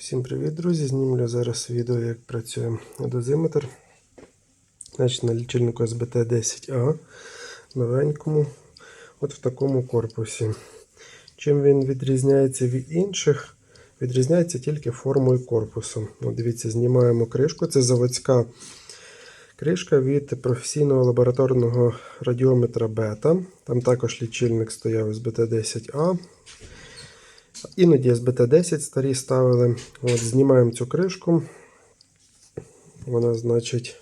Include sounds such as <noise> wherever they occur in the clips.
Всім привіт, друзі! Знімлю зараз відео, як працює дозиметр. Значить, на лічильнику СБТ-10А новенькому, от в такому корпусі. Чим він відрізняється від інших? Відрізняється тільки формою корпусу. От дивіться, знімаємо кришку. Це заводська кришка від професійного лабораторного радіометра бета. Там також лічильник стояв СБТ-10А. Іноді СБТ-10 старі ставили. От, Знімаємо цю кришку. Вона, значить,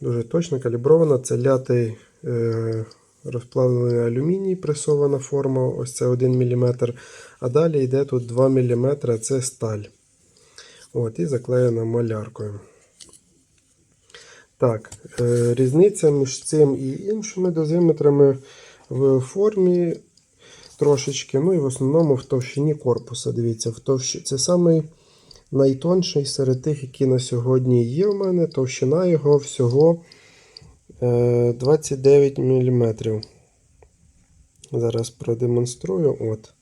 дуже точно калібрована. Це лятий е, розплавлений алюміній, пресована форма, ось це 1 мм. А далі йде тут 2 мм, це сталь. От, І заклеєна маляркою. Так, е, різниця між цим і іншими дозиметрами в формі трошечки, ну і в основному в товщині корпуса. Дивіться, в товщ... це самий найтонший серед тих, які на сьогодні є в мене. Товщина його всього е, 29 мм. Зараз продемонструю. От.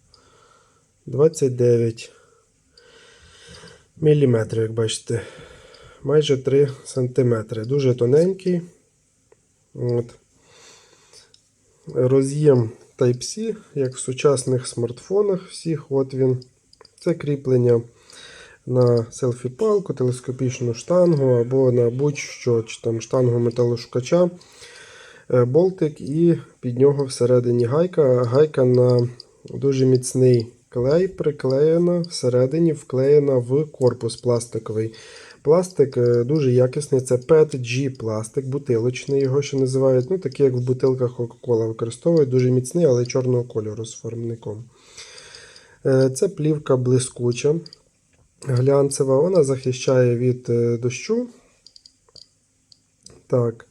29 мм, як бачите. Майже 3 см. Дуже тоненький. От. Роз'єм Type-C, як в сучасних смартфонах всіх. От він. Це кріплення на селфі-палку, телескопічну штангу або на будь-що, чи там штангу металошукача, е, болтик, і під нього всередині гайка. Гайка на дуже міцний клей приклеєна, всередині вклеєна в корпус пластиковий. Пластик е, дуже якісний, це PETG пластик, бутилочний, його ще називають. ну Такий, як в бутилках Coca-Cola використовують, дуже міцний, але чорного кольору з формником. Е, Це плівка блискуча, глянцева, вона захищає від е, дощу. Так.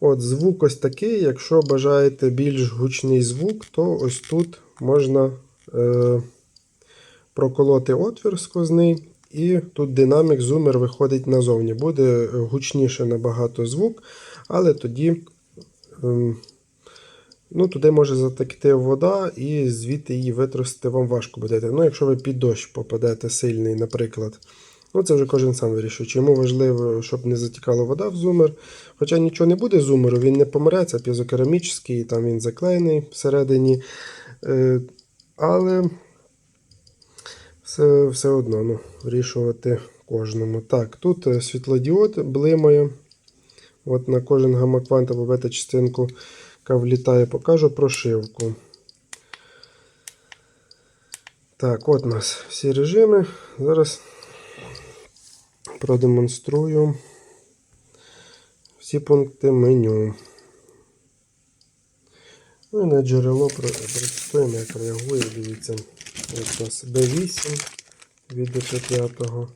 От Звук ось такий. Якщо бажаєте більш гучний звук, то ось тут можна проколоти отвір сквозний. І тут динамік зумер виходить назовні. Буде гучніше набагато звук, але тоді ем, ну, туди може затекти вода, і звідти її витрусити вам важко буде. Ну, Якщо ви під дощ попадете сильний, наприклад. Ну, Це вже кожен сам вирішує. Чому важливо, щоб не затікала вода в зумер. Хоча нічого не буде зумеру, він не помре, це п'єзокерамічний, там він заклеєний всередині. Е, але все все одно ну, вирішувати кожному. Так, тут е, світлодіод блимає. От На кожен гамаквант або бета-частинку, яка влітає, покажу прошивку. Так, от у нас всі режими. Зараз продемонструю всі пункти меню. Ну і на джерело протестуємо, як реагує, дивіться. Нас B8 від D5.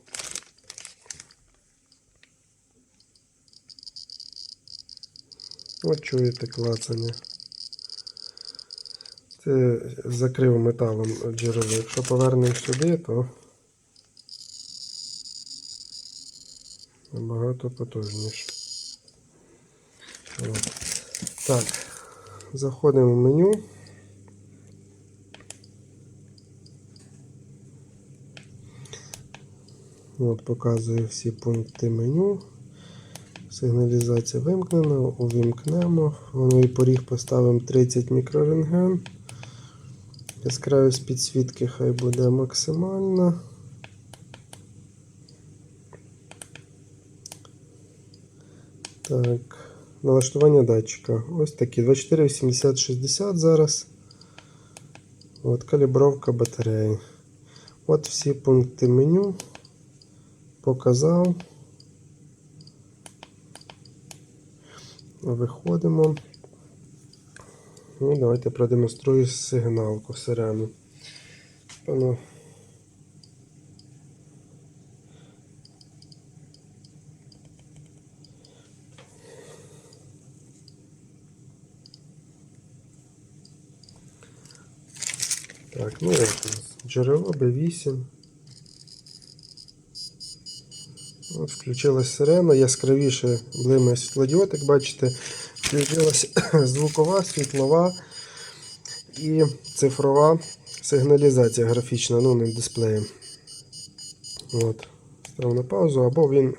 От чуєте клацання. Це закрив металом джерело. Якщо повернемо сюди, то набагато потужніше. От. Так, заходимо в меню. От Показую всі пункти меню. Сигналізація вимкнена, увімкнемо. Воновий поріг поставимо 30 мікрорентген. Яскравість підсвітки хай буде максимальна. Так, налаштування датчика. Ось такі 24, 80, 60 зараз. От Калібровка батареї. От всі пункти меню показав. Виходимо. Ну, Давайте продемонструю сигналку сирену. Певно. Так, ну джерело B8. От Включилась сирена, яскравіше блимає світлодіод, як бачите, включилася <coughs> звукова, світлова і цифрова сигналізація графічна, ну не дисплеєм. От. Став на паузу, або він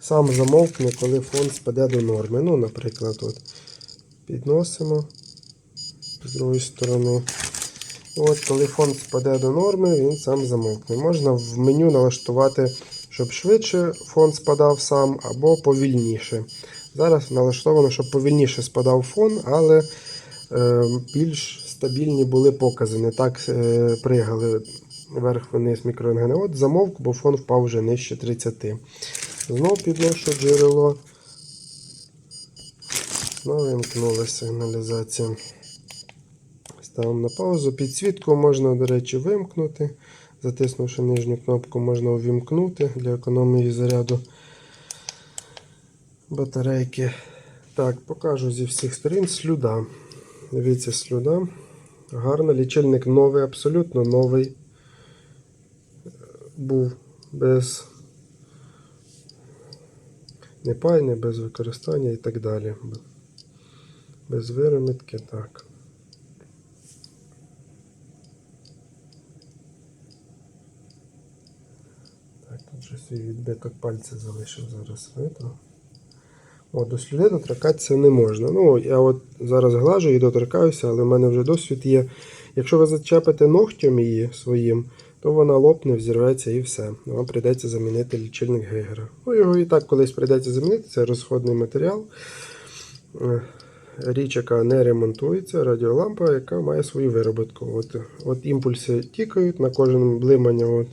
сам замовкне, коли фон спаде до норми. Ну, наприклад, от підносимо з другої сторони. От, коли фон спаде до норми, він сам замовкне. Можна в меню налаштувати, щоб швидше фон спадав сам, або повільніше. Зараз налаштовано, щоб повільніше спадав фон, але е, більш стабільні були покази. Не так е, пригали вверх-вниз мікрорентгени. От замовк, бо фон впав вже нижче 30. Знов підношу джерело. Знову вимкнулася сигналізація. Ставимо на паузу. Підсвітку можна, до речі, вимкнути. Затиснувши нижню кнопку, можна увімкнути для економії заряду батарейки. Так, покажу зі всіх сторін слюда. Дивіться, слюда. Гарно. Лічильник новий, абсолютно новий. Був без непайне, без використання і так далі. Без виромітки, так. Так, тут же свій відбиток пальця залишив зараз видно. О, до слюди доторкатися не можна. Ну, я от зараз глажу і доторкаюся, але в мене вже досвід є. Якщо ви зачепите ногтем її своїм, то вона лопне, взірветься і все. Вам прийдеться замінити лічильник Гейгера. Ну, його і так колись прийдеться замінити, це розходний матеріал. Е, Річ, яка не ремонтується, радіолампа, яка має свою виробітку. От, от імпульси тікають на кожне блимання, от,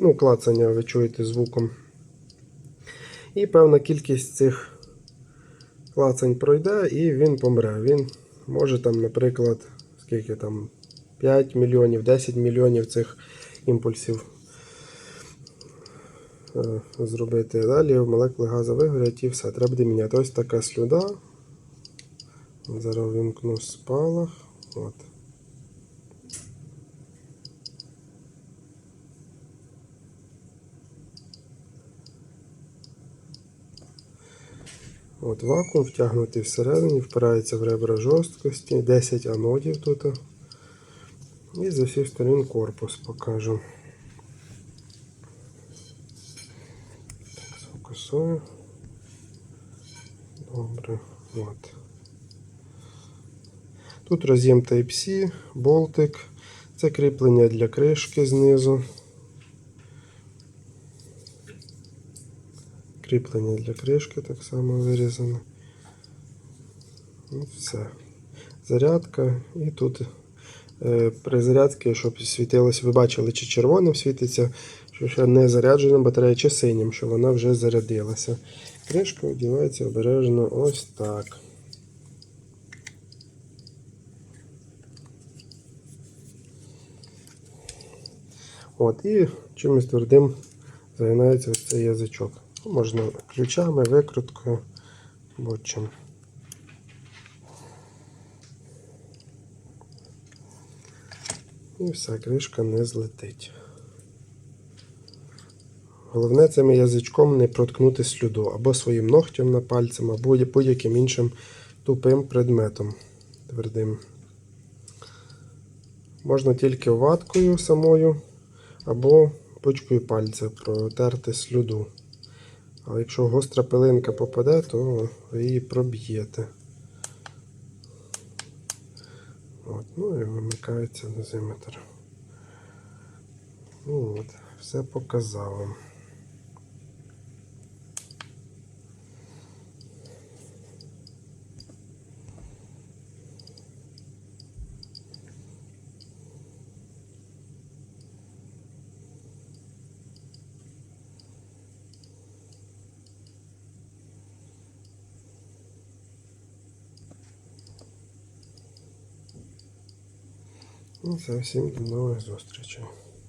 ну, клацання ви чуєте звуком. І певна кількість цих клацань пройде і він помре. Він може там, наприклад, скільки там 5 мільйонів, 10 мільйонів цих імпульсів е, зробити. Далі молекули газу вигорять і все. Треба буде міняти. Ось така слюда. Зараз вимкну спалах. От. От вакуум втягнутий всередині, впирається в ребра жорсткості, 10 анодів тут. І за всіх сторін корпус покажу. Сфокусую. Добре. От. Тут роз'єм Type-C, болтик. Це кріплення для кришки знизу. Кріплення для кришки так само вирізане. І все. Зарядка. І тут е, при зарядці, щоб світилося, ви бачили, чи червоним світиться, що ще не заряджена батарея, чи синім, що вона вже зарядилася. Кришка одівається обережно ось так. От, і чимось твердим загинається ось цей язичок. Можна ключами, викруткою, будь-чим. І все, кришка не злетить. Головне цим язичком не проткнути слюду або своїм ногтем на пальцем, або будь-яким іншим тупим предметом твердим. Можна тільки ваткою самою або пучкою пальця протерти слюду. Але якщо гостра пилинка попаде, то ви її проб'єте. От, ну і вимикається дозиметр. Ну от, все показав вам. Ну, це всім до нових зустрічей.